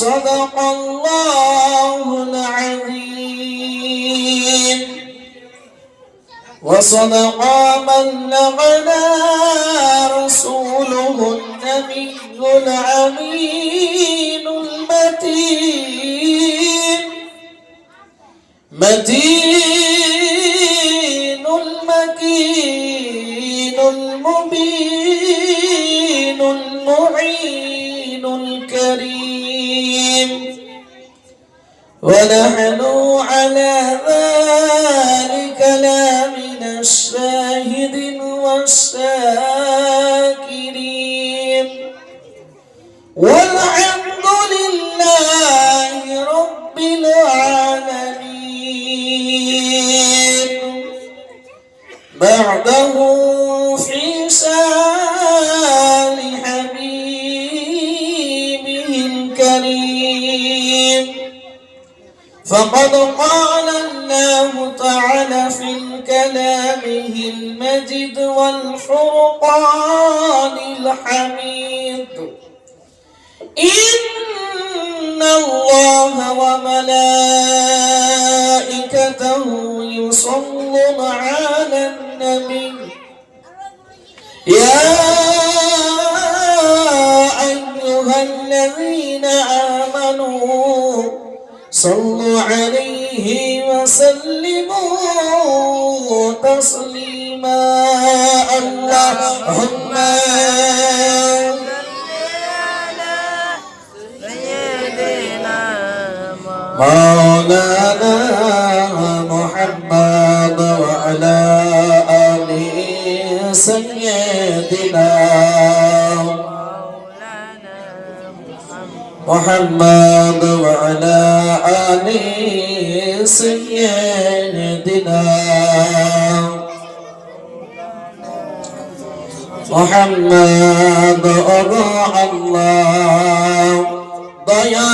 صدق الله العظيم. وصدق من لغنا رسوله النبي العمين المتين. متين. ونحن على ذلك لا من الشاهد والشاهد فقد قال الله تعالى في كلامه المجد والفرقان الحميد. إن الله وملائكته يصلون على النبي. يا أيها الذين آمنوا صلوا عليه وسلموا تسليما. اللهم مولانا محمد وعلى آل سيدنا محمد وعلى آل سيدنا محمد أرى الله দয়া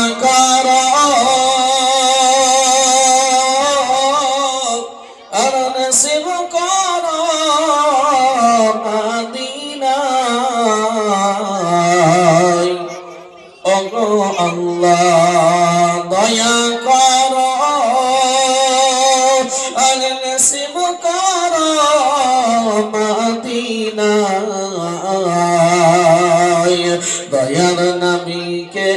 দয়ার নবীকে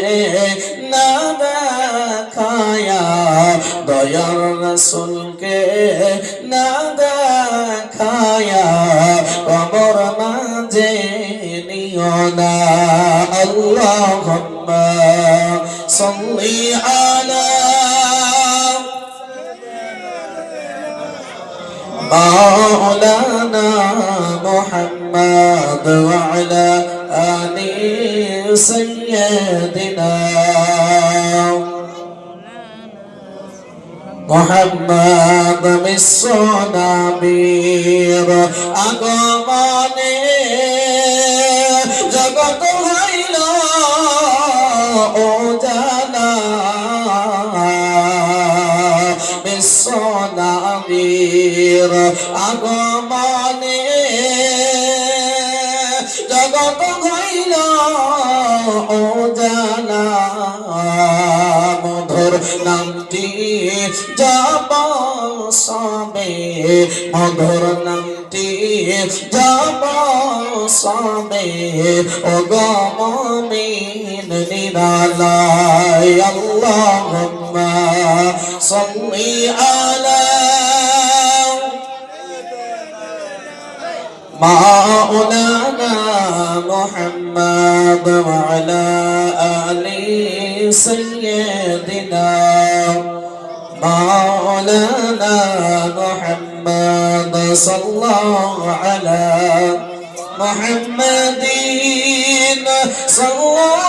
না দেখায়া দয়ার রসুলকে না দেখায়া কবর মাঝে নিও না। আল্লাহুম্মা সাল্লি আলা مولانا محمد وعلى آل سيدنا محمد مصنبير أقواني বিশ্বনাবীর আগমনে জগত হইল জানা মধুর নামটি যাব সবে। মধুর নামটি যাব সবে। ও গমিন নিরালায়, আল্লাহুম্মা সাল্লি আলা مولانا محمد وعلى آل سيدنا مولانا محمد صلى الله على محمد صلى على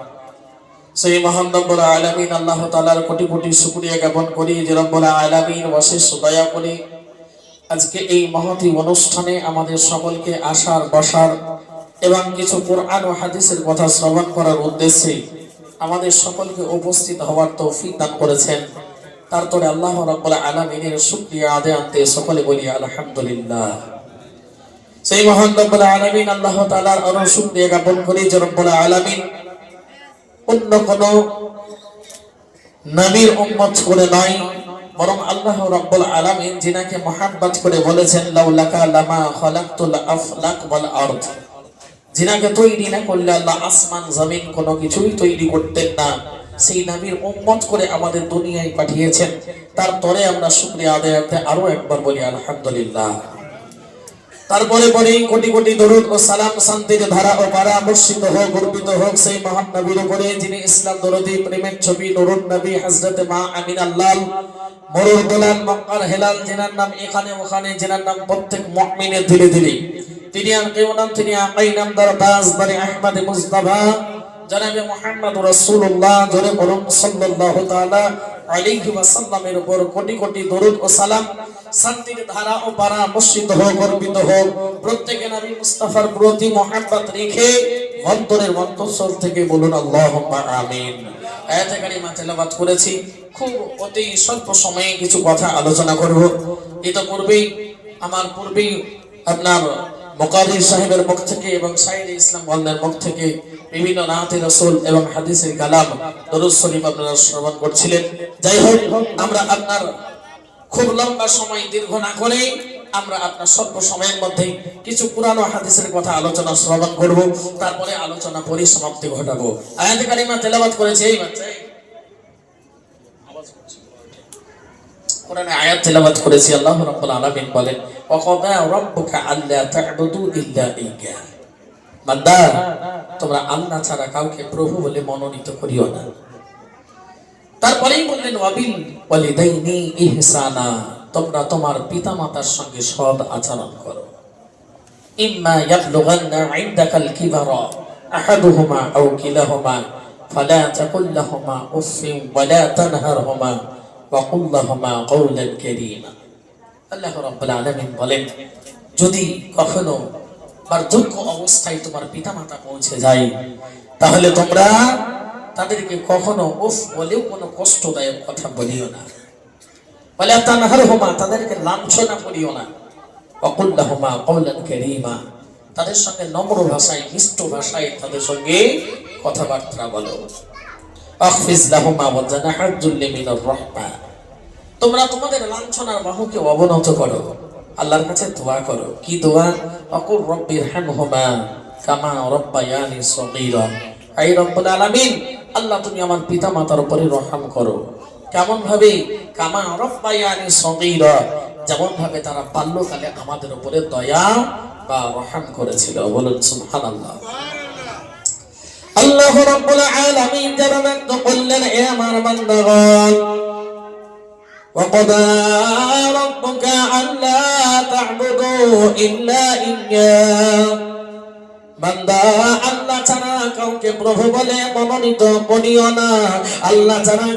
সেই মহান রব্বুল আলামিন আল্লাহ তাআলার কোটি কোটি শুকরিয়া জ্ঞাপন করি যে রব্বুল আলামিন অশেষ দয়া করি আজকে এই মহতি অনুষ্ঠানে আমাদের সকলকে আসার বসার এবং কিছু কোরআন ও হাদিসের কথা শ্রবণ করার উদ্দেশ্যে আমাদের সকলকে উপস্থিত হওয়ার তৌফিক দান করেছেন। তারপরে আল্লাহ রাব্বুল আলামিনের শুকরিয়া আদায় আনতে সকলে বলি, আলহামদুলিল্লাহ। সেই মহান রব্বুল আলামিন আল্লাহ তাআলার আরও শুকরিয়া জ্ঞাপন করি যে রব্বুল আলামিন অন্য কোন নবীর উম্মত করে নয় বরং আল্লাহ রাব্বুল আলামিন যিনাকে মহাব্বত করে বলেছেন লাউলাকা লামা খালাকতুল আফলাক ওয়াল আরদ। যিনাকে তৈরি না করলে আল্লাহ আসমান, জমিন কোনো কিছুই তৈরি করতেন না। সেই নবীর উম্মত করে আমাদের দুনিয়ায় পাঠিয়েছেন। তারপরে আমরা শুকরিয়া আদায় করতে আরও একবার বলি, আলহামদুলিল্লাহ। তারপরে পরে কোটি কোটি দরুদ ও সালাম শান্তির ধারা ও পারা হোক গর্বিত হোক সেই মহান নবীর উপরে যিনি ইসলাম দরদি প্রেমের ছবি নুরুন নবী হজরত মা আমিন আল্লাহ মরুর দোলাল মক্কার হেলাল জিনার নাম এখানে ওখানে জিনার নাম প্রত্যেক মকমিনের ধীরে ধীরে। তিনি আর কেউ নাম তিনি আকাই নামদার তাজদারি আহমদ মুস্তাফা জনাবে মুহাম্মদ রাসূলুল্লাহ, জোরে বলুন, সাল্লাল্লাহু তাআলা আলাইহি ওয়াসাল্লামের উপর কোটি কোটি দরুদ ও সালাম। শান্তির ধারা ও পারা মসজিদ হোক গর্বিত হোক, প্রত্যেকে নবী মুস্তাফার প্রতি মহাব্বত রেখে অন্তরের অন্তঃস্থল থেকে বলুন, আল্লাহুম্মা আমিন। আয়াতে কারিমা তেলাওয়াত করেছি। খুব অতি স্বল্প সময়ে কিছু কথা আলোচনা করব। এটা পূর্বেই, আমার পূর্বেই আপনার মোকাদির সাহেবের মুখ থেকে এবং সাইদ ইসলাম ওয়ালদের মুখ থেকে বিভিন্ন নাতে রসুল এবং হাদিসের কালাম দরুদ শরীফ আপনারা শ্রবণ করছিলেন। যাই হোক, আমরা আপনার খুব লম্বা সময় দীর্ঘ না করে আমরা আপনার স্বল্প সময়ের মধ্যে কিছু পুরানো হাদিসের কথা আলোচনা শ্রবণ করব, তারপরে আলোচনা পরিসমাপ্তি ঘটাবো। আয়াতে কারিমা তেলাওয়াত করেছে এই বাচ্চা এই। আওয়াজ করছে। কোরআনে আয়াত তেলাওয়াত করেছি, আল্লাহ রাব্বুল আলামিন বলেন ওয়াকাদা রাব্বুকা আল্লা তা'বুদু ইল্লা ইয়্যা বান্দা, তোমরা আল্লাহ ছাড়া কাউকে প্রভু বলে মনোনীত করিও না। তারপরেই বললেন, ওয়াবিল ওয়ালিদাইনি ইহসানা। তোমরা তোমার পিতামাতার সঙ্গে সৎ আচরণ করো। ইম্মা ইয়াবলুগান্না ইনদাকাল কিবারা আহাদুহুমা আও কিলাহুমা, ফালা তাকুল লাহুমা উফিন ওয়ালা তানহারহুমা। ওয়া কুল লাহুমা কওলান কারীমা আল্লাহ রাব্বুল আলামিন বলেন, যদি কখনো বার্ধক্য অবস্থায় তোমার পিতামাতা পৌঁছে যায়, তাহলে তোমরা তাদেরকে কখনো উফ বলেও কোনো কষ্টদায়ক কথা বলিও না। বলে তানহার হোমা তাদেরকে লাঞ্ছনা করিও না। অকুল্লাহমা কৌলান কেরিমা, তাদের সঙ্গে নম্র ভাষায়, মিষ্ট ভাষায় তাদের সঙ্গে কথাবার্তা বলো। আখফিজ লাহুমা ওয়া জানাহাজ যুল্লি মিনার রাহমা। তোমরা তোমাদের লাঞ্ছনার বাহুকে অবনত করো। আল্লাহর কাছে দোয়া করো। কি দোয়া? অকুর রব্বির হামহুমা কামা রব্বায়ানি রব্বুল আলামিন, আল্লাহ তুমি আমার পিতা মাতার উপরে রহম করো। কেমন ভাবে কামা রব্বায়ানি সগীরা। যেমন ভাবে তারা বাল্যকালে আমাদের উপরে দয়া বা রহম করেছিল। বলুন সুবহানাল্লাহ। আল্লাহ রাব্বুল আলামিন যারা করলেন, এ আমার বান্দাগণ وقضى ربك ألا تعبدوا إلا إياه. আল্লাহ ছাড়া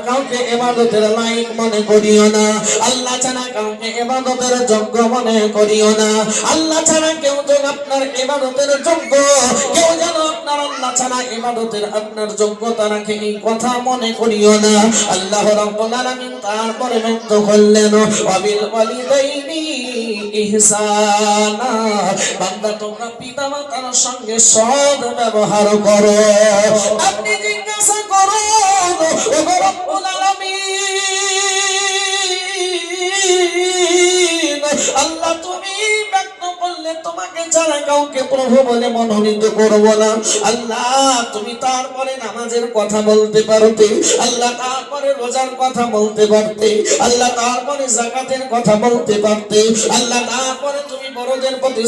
কাউকে এবাদতের লাইক মনে করিও না। আল্লাহ ছাড়া কাউকে এবাদতের যোগ্য মনে করিও না। আল্লাহ ছাড়া কেউ যেন আপনার এবাদতের যোগ্য, কেউ যেন আপনার আল্লাহ ছাড়া এবাদতের আপনার যোগ্যতা রাখে এই কথা মনে করিও না। আল্লাহ তারপরে ব্যক্ত করলেন ওয়াবিল ওয়ালিদাইনি ইহসানা। বান্দা, তোমরা পিতা মাতার সঙ্গে সৎ ব্যবহার করো। আপনি জিজ্ঞাসা আলামিন, আল্লাহ তুমি ব্যক্ত করলে তোমাকে ছাড়া কাউকে প্রভু বলে মনোনীত করব না। আল্লাহ, তুমি তারপরে নামাজের কথা বলতে পারতে, আল্লাহ তারপরে রোজার কথা বলতে পারতে, আল্লাহ তারপরে জাকাতের কথা বলতে পারতে, আল্লাহ তারপরে তুমি বড়দের প্রতি